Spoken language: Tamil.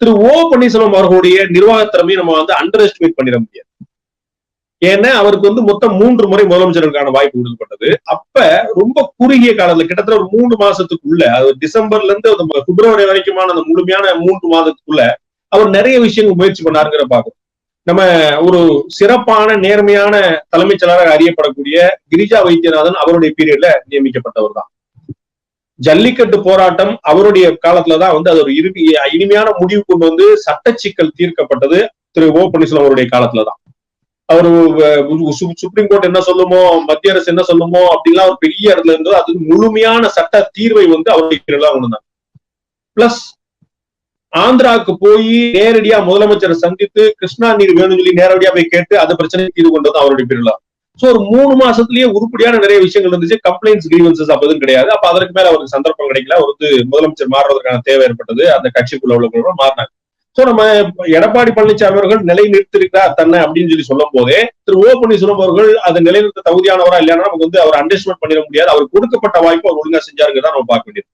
திரு ஓ பன்னீர்செல்வம் அவர்களுடைய நிர்வாக திறமையை நம்ம வந்து அண்டர் எஸ்டிமேட் பண்ணிட முடியாது. ஏன்னா அவருக்கு வந்து மொத்தம் மூன்று முறை முதலமைச்சருக்கான வாய்ப்பு கொடுக்கப்பட்டது. அப்ப ரொம்ப குறுகிய காலத்துல கிட்டத்தட்ட ஒரு மூணு மாசத்துக்குள்ள அது டிசம்பர்ல இருந்து அந்த பிப்ரவரி வரைக்குமான அந்த முழுமையான மூன்று மாதத்துக்குள்ள அவர் நிறைய விஷயங்கள் முயற்சி பண்ணாருங்கிற பாக்குறோம் நம்ம ஒரு சிறப்பான நேர்மையான தலைமைச் செயலாளராக அறியப்படக்கூடிய கிரிஜா வைத்தியநாதன் அவருடைய பீரியட்ல நியமிக்கப்பட்டவர் தான். ஜல்லிக்கட்டு போராட்டம் அவருடைய காலத்துலதான் வந்து அது ஒரு இறுதி இனிமையான முடிவு கொண்டு வந்து சட்ட சிக்கல் தீர்க்கப்பட்டது திரு ஓ பன்னீர்செல்வம் அவருடைய காலத்துலதான். அவர் சுப்ரீம் கோர்ட் என்ன சொல்லுமோ மத்திய அரசு என்ன சொல்லுமோ அப்படின்லாம் ஒரு பெரிய இடத்துல இருந்தது அது முழுமையான சட்ட தீர்வை வந்து அவருடைய பீரியட்ல பிளஸ் ஆந்திராவுக்கு போய் நேரடியா முதலமைச்சரை சந்தித்து கிருஷ்ணா நீர் வேணும்னு சொல்லி நேரடியா போய் கேட்டு அந்த பிரச்சனை தீர்வு கொண்டது அவருடைய பீரியட்ல சோ ஒரு மூணு மாசத்துலயே உருப்படியான நிறைய விஷயங்கள் இருந்துச்சு. கம்ப்ளைண்ட்ஸ் கிரீவன்சஸ் அப்பதும் கிடையாது. அப்ப அதற்கு மேல அவருக்கு சந்தர்ப்பம் கிடைக்கல. அவர் வந்து முதலமைச்சர் மாறுவதற்கான தேவை ஏற்பட்டது. அந்த கட்சிக்குள்ள உள்ளவங்களோட மாறினாங்க. சோ நம்ம எடப்பாடி பழனிசாமி அவர்கள் நிலை நிறுத்திருக்கிறார் தன்னை அப்படின்னு சொல்லி சொல்லும் போதே திரு ஓ பன்னீர்செல்வம் அவர்கள் அதை நிலைநிறுத்த தகுதியானவரா இல்லையானா நமக்கு வந்து அவர் அண்டர்ஸ்டாண்ட் பண்ணிட முடியாது. அவர் கொடுக்கப்பட்ட வாய்ப்பு அவர் ஒழுங்கா செஞ்சாருங்கிறத நம்ம பார்க்க வேண்டியது.